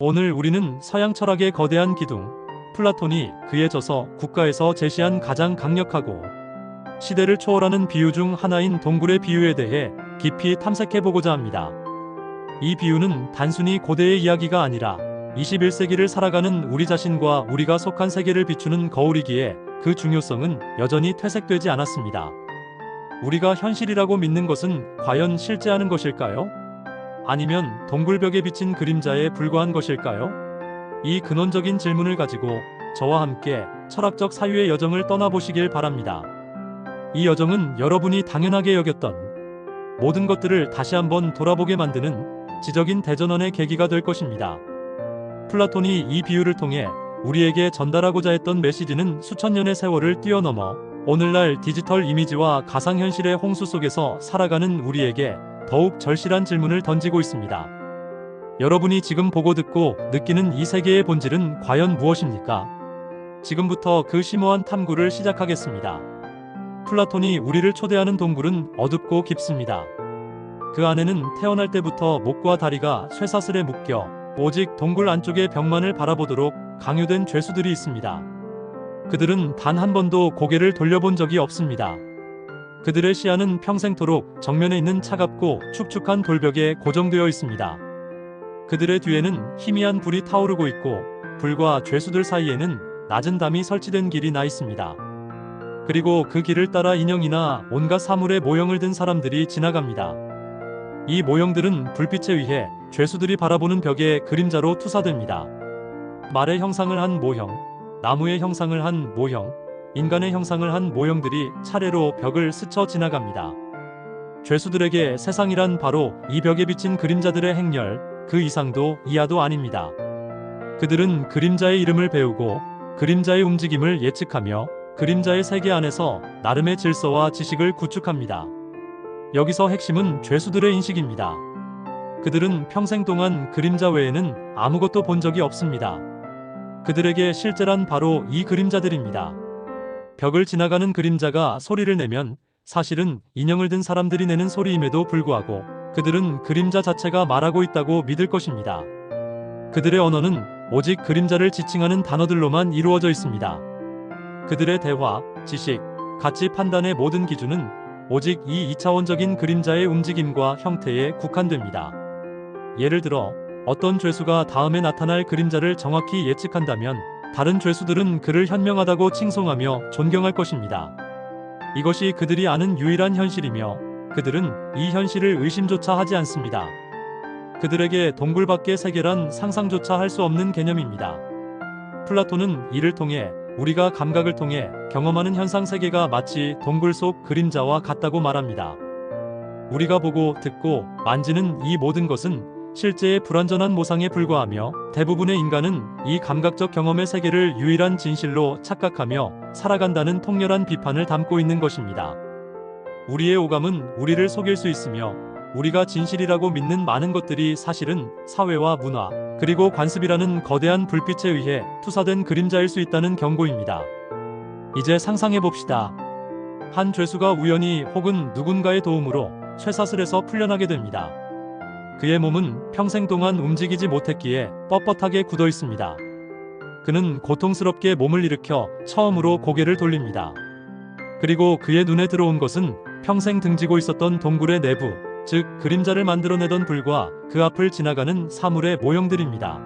오늘 우리는 서양 철학의 거대한 기둥, 플라톤이 그에 져서 국가에서 제시한 가장 강력하고 시대를 초월하는 비유 중 하나인 동굴의 비유에 대해 깊이 탐색해보고자 합니다. 이 비유는 단순히 고대의 이야기가 아니라 21세기를 살아가는 우리 자신과 우리가 속한 세계를 비추는 거울이기에 그 중요성은 여전히 퇴색되지 않았습니다. 우리가 현실이라고 믿는 것은 과연 실제하는 것일까요? 아니면 동굴벽에 비친 그림자에 불과한 것일까요? 이 근원적인 질문을 가지고 저와 함께 철학적 사유의 여정을 떠나보시길 바랍니다. 이 여정은 여러분이 당연하게 여겼던 모든 것들을 다시 한번 돌아보게 만드는 지적인 대전원의 계기가 될 것입니다. 플라톤이 이 비유를 통해 우리에게 전달하고자 했던 메시지는 수천 년의 세월을 뛰어넘어 오늘날 디지털 이미지와 가상현실의 홍수 속에서 살아가는 우리에게 더욱 절실한 질문을 던지고 있습니다. 여러분이 지금 보고 듣고 느끼는 이 세계의 본질은 과연 무엇입니까? 지금부터 그 심오한 탐구를 시작하겠습니다. 플라톤이 우리를 초대하는 동굴은 어둡고 깊습니다. 그 안에는 태어날 때부터 목과 다리가 쇠사슬에 묶여 오직 동굴 안쪽의 벽만을 바라보도록 강요된 죄수들이 있습니다. 그들은 단 한 번도 고개를 돌려본 적이 없습니다. 그들의 시야는 평생토록 정면에 있는 차갑고 축축한 돌벽에 고정되어 있습니다. 그들의 뒤에는 희미한 불이 타오르고 있고 불과 죄수들 사이에는 낮은 담이 설치된 길이 나 있습니다. 그리고 그 길을 따라 인형이나 온갖 사물의 모형을 든 사람들이 지나갑니다. 이 모형들은 불빛에 의해 죄수들이 바라보는 벽에 그림자로 투사됩니다. 말의 형상을 한 모형, 나무의 형상을 한 모형, 인간의 형상을 한 모형들이 차례로 벽을 스쳐 지나갑니다. 죄수들에게 세상이란 바로 이 벽에 비친 그림자들의 행렬, 그 이상도 이하도 아닙니다. 그들은 그림자의 이름을 배우고 그림자의 움직임을 예측하며 그림자의 세계 안에서 나름의 질서와 지식을 구축합니다. 여기서 핵심은 죄수들의 인식입니다. 그들은 평생 동안 그림자 외에는 아무것도 본 적이 없습니다. 그들에게 실제란 바로 이 그림자들입니다. 벽을 지나가는 그림자가 소리를 내면 사실은 인형을 든 사람들이 내는 소리임에도 불구하고 그들은 그림자 자체가 말하고 있다고 믿을 것입니다. 그들의 언어는 오직 그림자를 지칭하는 단어들로만 이루어져 있습니다. 그들의 대화, 지식, 가치 판단의 모든 기준은 오직 이 2차원적인 그림자의 움직임과 형태에 국한됩니다. 예를 들어 어떤 죄수가 다음에 나타날 그림자를 정확히 예측한다면 다른 죄수들은 그를 현명하다고 칭송하며 존경할 것입니다. 이것이 그들이 아는 유일한 현실이며 그들은 이 현실을 의심조차 하지 않습니다. 그들에게 동굴 밖의 세계란 상상조차 할 수 없는 개념입니다. 플라톤은 이를 통해 우리가 감각을 통해 경험하는 현상 세계가 마치 동굴 속 그림자와 같다고 말합니다. 우리가 보고 듣고 만지는 이 모든 것은 실제의 불완전한 모상에 불과하며 대부분의 인간은 이 감각적 경험의 세계를 유일한 진실로 착각하며 살아간다는 통렬한 비판을 담고 있는 것입니다. 우리의 오감은 우리를 속일 수 있으며 우리가 진실이라고 믿는 많은 것들이 사실은 사회와 문화, 그리고 관습이라는 거대한 불빛에 의해 투사된 그림자일 수 있다는 경고입니다. 이제 상상해 봅시다. 한 죄수가 우연히 혹은 누군가의 도움으로 쇠사슬에서 풀려나게 됩니다. 그의 몸은 평생 동안 움직이지 못했기에 뻣뻣하게 굳어 있습니다. 그는 고통스럽게 몸을 일으켜 처음으로 고개를 돌립니다. 그리고 그의 눈에 들어온 것은 평생 등지고 있었던 동굴의 내부, 즉 그림자를 만들어내던 불과 그 앞을 지나가는 사물의 모형들입니다.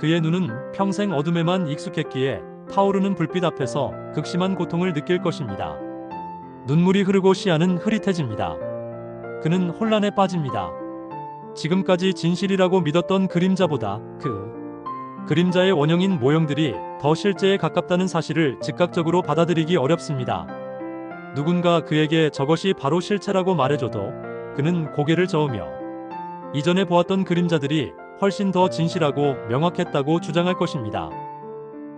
그의 눈은 평생 어둠에만 익숙했기에 타오르는 불빛 앞에서 극심한 고통을 느낄 것입니다. 눈물이 흐르고 시야는 흐릿해집니다. 그는 혼란에 빠집니다. 지금까지 진실이라고 믿었던 그림자보다 그 그림자의 원형인 모형들이 더 실제에 가깝다는 사실을 즉각적으로 받아들이기 어렵습니다. 누군가 그에게 저것이 바로 실체라고 말해줘도 그는 고개를 저으며 이전에 보았던 그림자들이 훨씬 더 진실하고 명확했다고 주장할 것입니다.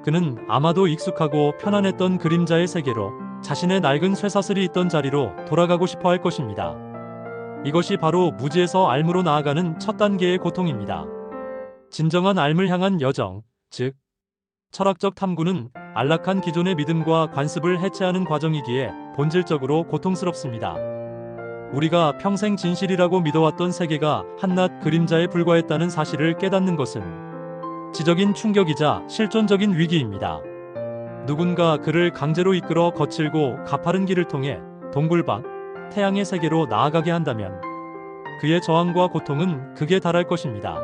그는 아마도 익숙하고 편안했던 그림자의 세계로 자신의 낡은 쇠사슬이 있던 자리로 돌아가고 싶어 할 것입니다. 이것이 바로 무지에서 알무로 나아가는 첫 단계의 고통입니다. 진정한 알물 향한 여정, 즉 철학적 탐구는 안락한 기존의 믿음과 관습을 해체하는 과정이기에 본질적으로 고통스럽습니다. 우리가 평생 진실이라고 믿어왔던 세계가 한낱 그림자에 불과했다는 사실을 깨닫는 것은 지적인 충격이자 실존적인 위기입니다. 누군가 그를 강제로 이끌어 거칠고 가파른 길을 통해 동굴 밖 태양의 세계로 나아가게 한다면 그의 저항과 고통은 극에 달할 것입니다.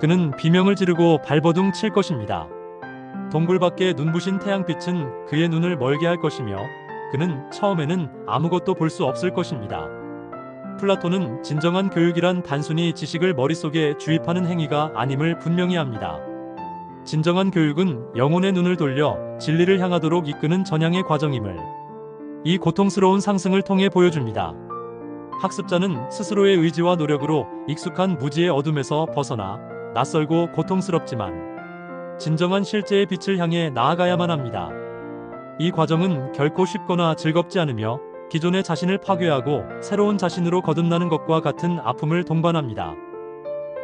그는 비명을 지르고 발버둥 칠 것입니다. 동굴 밖의 눈부신 태양빛은 그의 눈을 멀게 할 것이며 그는 처음에는 아무것도 볼 수 없을 것입니다. 플라톤은 진정한 교육이란 단순히 지식을 머릿속에 주입하는 행위가 아님을 분명히 합니다. 진정한 교육은 영혼의 눈을 돌려 진리를 향하도록 이끄는 전향의 과정임을 이 고통스러운 상승을 통해 보여줍니다. 학습자는 스스로의 의지와 노력으로 익숙한 무지의 어둠에서 벗어나 낯설고 고통스럽지만 진정한 실제의 빛을 향해 나아가야만 합니다. 이 과정은 결코 쉽거나 즐겁지 않으며 기존의 자신을 파괴하고 새로운 자신으로 거듭나는 것과 같은 아픔을 동반합니다.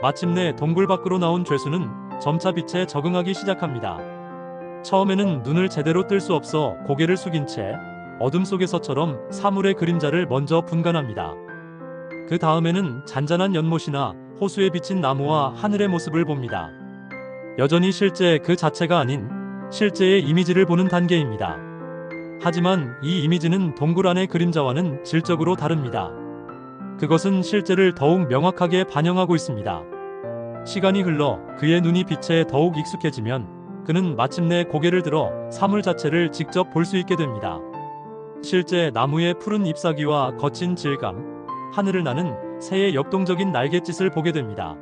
마침내 동굴 밖으로 나온 죄수는 점차 빛에 적응하기 시작합니다. 처음에는 눈을 제대로 뜰 수 없어 고개를 숙인 채 어둠 속에서처럼 사물의 그림자를 먼저 분간합니다. 그 다음에는 잔잔한 연못이나 호수에 비친 나무와 하늘의 모습을 봅니다. 여전히 실제 그 자체가 아닌 실제의 이미지를 보는 단계입니다. 하지만 이 이미지는 동굴 안의 그림자와는 질적으로 다릅니다. 그것은 실제를 더욱 명확하게 반영하고 있습니다. 시간이 흘러 그의 눈이 빛에 더욱 익숙해지면 그는 마침내 고개를 들어 사물 자체를 직접 볼 수 있게 됩니다. 실제 나무의 푸른 잎사귀와 거친 질감, 하늘을 나는 새의 역동적인 날갯짓을 보게 됩니다.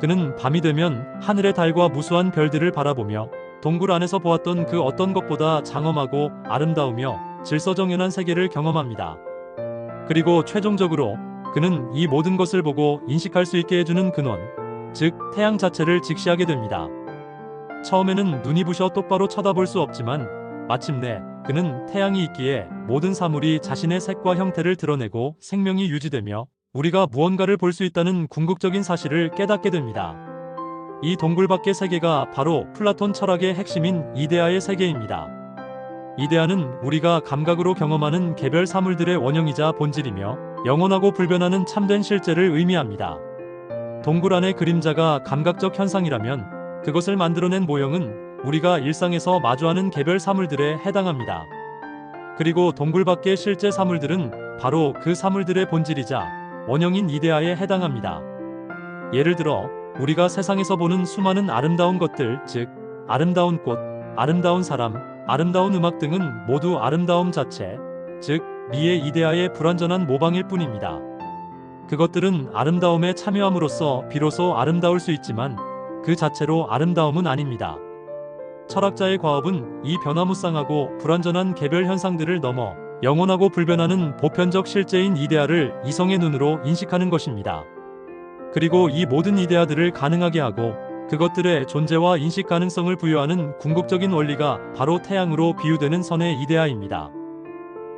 그는 밤이 되면 하늘의 달과 무수한 별들을 바라보며 동굴 안에서 보았던 그 어떤 것보다 장엄하고 아름다우며 질서정연한 세계를 경험합니다. 그리고 최종적으로 그는 이 모든 것을 보고 인식할 수 있게 해주는 근원, 즉 태양 자체를 직시하게 됩니다. 처음에는 눈이 부셔 똑바로 쳐다볼 수 없지만 마침내 그는 태양이 있기에 모든 사물이 자신의 색과 형태를 드러내고 생명이 유지되며 우리가 무언가를 볼 수 있다는 궁극적인 사실을 깨닫게 됩니다. 이 동굴 밖의 세계가 바로 플라톤 철학의 핵심인 이데아의 세계입니다. 이데아는 우리가 감각으로 경험하는 개별 사물들의 원형이자 본질이며 영원하고 불변하는 참된 실제를 의미합니다. 동굴 안의 그림자가 감각적 현상이라면 그것을 만들어낸 모형은 우리가 일상에서 마주하는 개별 사물들에 해당합니다. 그리고 동굴 밖의 실제 사물들은 바로 그 사물들의 본질이자 원형인 이데아에 해당합니다. 예를 들어 우리가 세상에서 보는 수많은 아름다운 것들, 즉 아름다운 꽃, 아름다운 사람, 아름다운 음악 등은 모두 아름다움 자체, 즉 미의 이데아의 불완전한 모방일 뿐입니다. 그것들은 아름다움에 참여함으로써 비로소 아름다울 수 있지만 그 자체로 아름다움은 아닙니다. 철학자의 과업은 이 변화무쌍하고 불완전한 개별 현상들을 넘어 영원하고 불변하는 보편적 실제인 이데아를 이성의 눈으로 인식하는 것입니다. 그리고 이 모든 이데아들을 가능하게 하고 그것들의 존재와 인식 가능성을 부여하는 궁극적인 원리가 바로 태양으로 비유되는 선의 이데아입니다.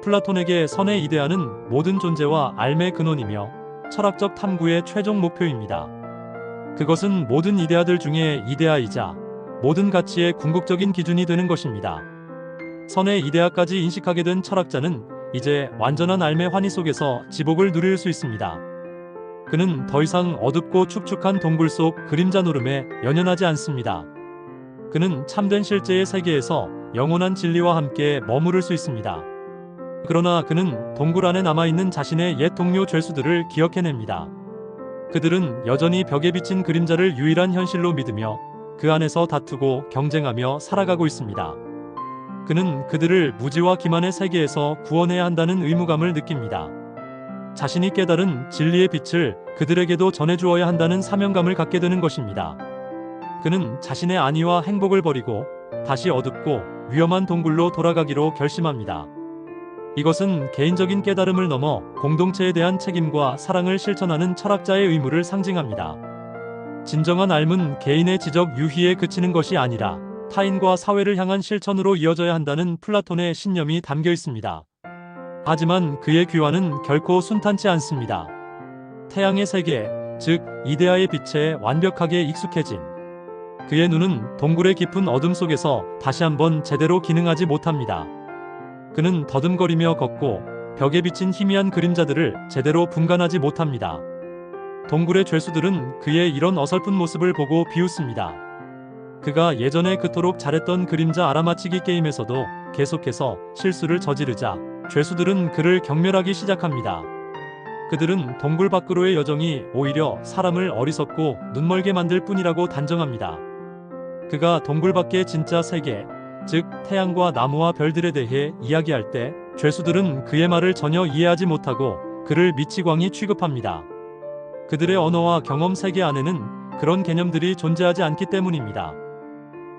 플라톤에게 선의 이데아는 모든 존재와 알의 근원이며 철학적 탐구의 최종 목표입니다. 그것은 모든 이데아들 중에 이데아이자 모든 가치의 궁극적인 기준이 되는 것입니다. 선의 이데아까지 인식하게 된 철학자는 이제 완전한 알의 환희 속에서 지복을 누릴 수 있습니다. 그는 더 이상 어둡고 축축한 동굴 속 그림자 노름에 연연하지 않습니다. 그는 참된 실제의 세계에서 영원한 진리와 함께 머무를 수 있습니다. 그러나 그는 동굴 안에 남아있는 자신의 옛 동료 죄수들을 기억해냅니다. 그들은 여전히 벽에 비친 그림자를 유일한 현실로 믿으며 그 안에서 다투고 경쟁하며 살아가고 있습니다. 그는 그들을 무지와 기만의 세계에서 구원해야 한다는 의무감을 느낍니다. 자신이 깨달은 진리의 빛을 그들에게도 전해주어야 한다는 사명감을 갖게 되는 것입니다. 그는 자신의 안위와 행복을 버리고 다시 어둡고 위험한 동굴로 돌아가기로 결심합니다. 이것은 개인적인 깨달음을 넘어 공동체에 대한 책임과 사랑을 실천하는 철학자의 의무를 상징합니다. 진정한 삶은 개인의 지적 유희에 그치는 것이 아니라 타인과 사회를 향한 실천으로 이어져야 한다는 플라톤의 신념이 담겨 있습니다. 하지만 그의 귀환은 결코 순탄치 않습니다. 태양의 세계, 즉 이데아의 빛에 완벽하게 익숙해진 그의 눈은 동굴의 깊은 어둠 속에서 다시 한번 제대로 기능하지 못합니다. 그는 더듬거리며 걷고 벽에 비친 희미한 그림자들을 제대로 분간하지 못합니다. 동굴의 죄수들은 그의 이런 어설픈 모습을 보고 비웃습니다. 그가 예전에 그토록 잘했던 그림자 알아맞히기 게임에서도 계속해서 실수를 저지르자 죄수들은 그를 경멸하기 시작합니다. 그들은 동굴 밖으로의 여정이 오히려 사람을 어리석고 눈멀게 만들 뿐이라고 단정합니다. 그가 동굴 밖의 진짜 세계, 즉 태양과 나무와 별들에 대해 이야기할 때 죄수들은 그의 말을 전혀 이해하지 못하고 그를 미치광이 취급합니다. 그들의 언어와 경험 세계 안에는 그런 개념들이 존재하지 않기 때문입니다.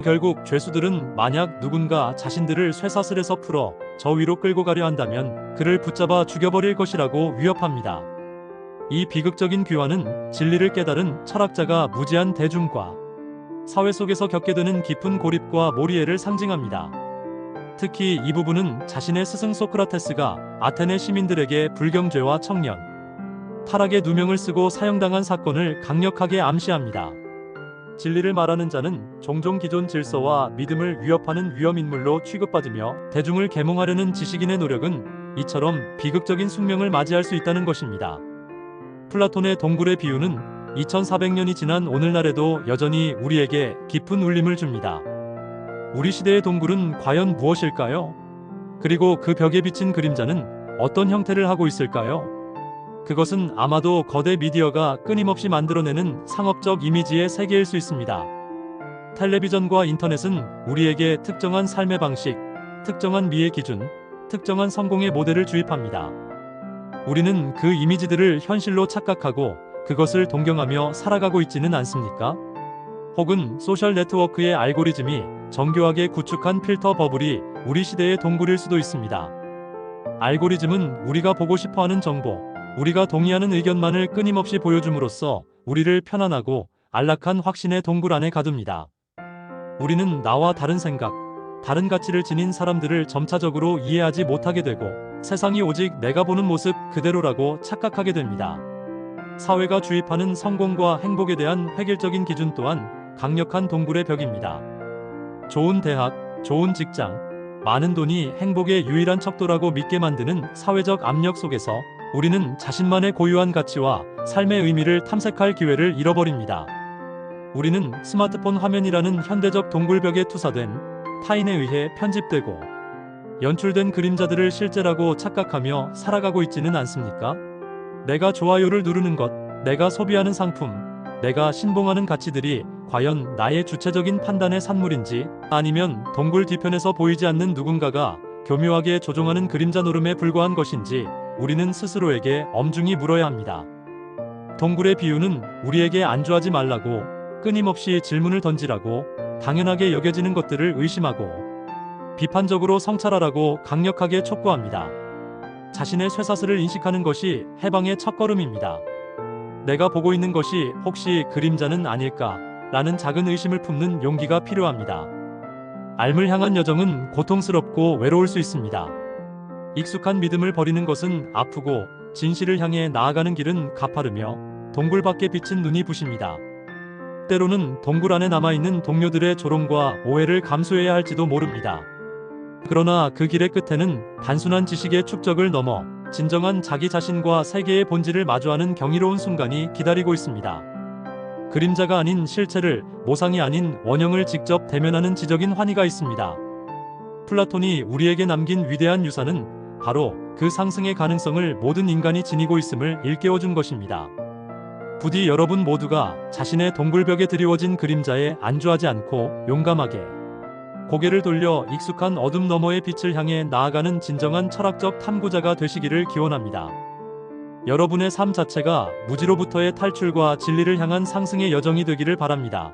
결국 죄수들은 만약 누군가 자신들을 쇠사슬에서 풀어 저 위로 끌고 가려 한다면 그를 붙잡아 죽여버릴 것이라고 위협합니다. 이 비극적인 귀환은 진리를 깨달은 철학자가 무지한 대중과 사회 속에서 겪게 되는 깊은 고립과 모리애를 상징합니다. 특히 이 부분은 자신의 스승 소크라테스가 아테네 시민들에게 불경죄와 청년, 타락의 누명을 쓰고 사형당한 사건을 강력하게 암시합니다. 진리를 말하는 자는 종종 기존 질서와 믿음을 위협하는 위험인물로 취급받으며 대중을 계몽하려는 지식인의 노력은 이처럼 비극적인 숙명을 맞이할 수 있다는 것입니다. 플라톤의 동굴의 비유는 2400년이 지난 오늘날에도 여전히 우리에게 깊은 울림을 줍니다. 우리 시대의 동굴은 과연 무엇일까요? 그리고 그 벽에 비친 그림자는 어떤 형태를 하고 있을까요? 그것은 아마도 거대 미디어가 끊임없이 만들어내는 상업적 이미지의 세계일 수 있습니다. 텔레비전과 인터넷은 우리에게 특정한 삶의 방식, 특정한 미의 기준, 특정한 성공의 모델을 주입합니다. 우리는 그 이미지들을 현실로 착각하고 그것을 동경하며 살아가고 있지는 않습니까? 혹은 소셜 네트워크의 알고리즘이 정교하게 구축한 필터 버블이 우리 시대의 동굴일 수도 있습니다. 알고리즘은 우리가 보고 싶어 하는 정보, 우리가 동의하는 의견만을 끊임없이 보여줌으로써 우리를 편안하고 안락한 확신의 동굴 안에 가둡니다. 우리는 나와 다른 생각, 다른 가치를 지닌 사람들을 점차적으로 이해하지 못하게 되고 세상이 오직 내가 보는 모습 그대로라고 착각하게 됩니다. 사회가 주입하는 성공과 행복에 대한 획일적인 기준 또한 강력한 동굴의 벽입니다. 좋은 대학, 좋은 직장, 많은 돈이 행복의 유일한 척도라고 믿게 만드는 사회적 압력 속에서 우리는 자신만의 고유한 가치와 삶의 의미를 탐색할 기회를 잃어버립니다. 우리는 스마트폰 화면이라는 현대적 동굴벽에 투사된 타인에 의해 편집되고 연출된 그림자들을 실제라고 착각하며 살아가고 있지는 않습니까? 내가 좋아요를 누르는 것, 내가 소비하는 상품, 내가 신봉하는 가치들이 과연 나의 주체적인 판단의 산물인지 아니면 동굴 뒤편에서 보이지 않는 누군가가 교묘하게 조종하는 그림자 노름에 불과한 것인지 우리는 스스로에게 엄중히 물어야 합니다. 동굴의 비유는 우리에게 안주하지 말라고 끊임없이 질문을 던지라고 당연하게 여겨지는 것들을 의심하고 비판적으로 성찰하라고 강력하게 촉구합니다. 자신의 쇠사슬을 인식하는 것이 해방의 첫걸음입니다. 내가 보고 있는 것이 혹시 그림자는 아닐까? 라는 작은 의심을 품는 용기가 필요합니다. 알을 향한 여정은 고통스럽고 외로울 수 있습니다. 익숙한 믿음을 버리는 것은 아프고 진실을 향해 나아가는 길은 가파르며 동굴 밖에 비친 눈이 부십니다. 때로는 동굴 안에 남아있는 동료들의 조롱과 오해를 감수해야 할지도 모릅니다. 그러나 그 길의 끝에는 단순한 지식의 축적을 넘어 진정한 자기 자신과 세계의 본질을 마주하는 경이로운 순간이 기다리고 있습니다. 그림자가 아닌 실체를 모상이 아닌 원형을 직접 대면하는 지적인 환희가 있습니다. 플라톤이 우리에게 남긴 위대한 유산은 바로 그 상승의 가능성을 모든 인간이 지니고 있음을 일깨워준 것입니다. 부디 여러분 모두가 자신의 동굴벽에 드리워진 그림자에 안주하지 않고 용감하게 고개를 돌려 익숙한 어둠 너머의 빛을 향해 나아가는 진정한 철학적 탐구자가 되시기를 기원합니다. 여러분의 삶 자체가 무지로부터의 탈출과 진리를 향한 상승의 여정이 되기를 바랍니다.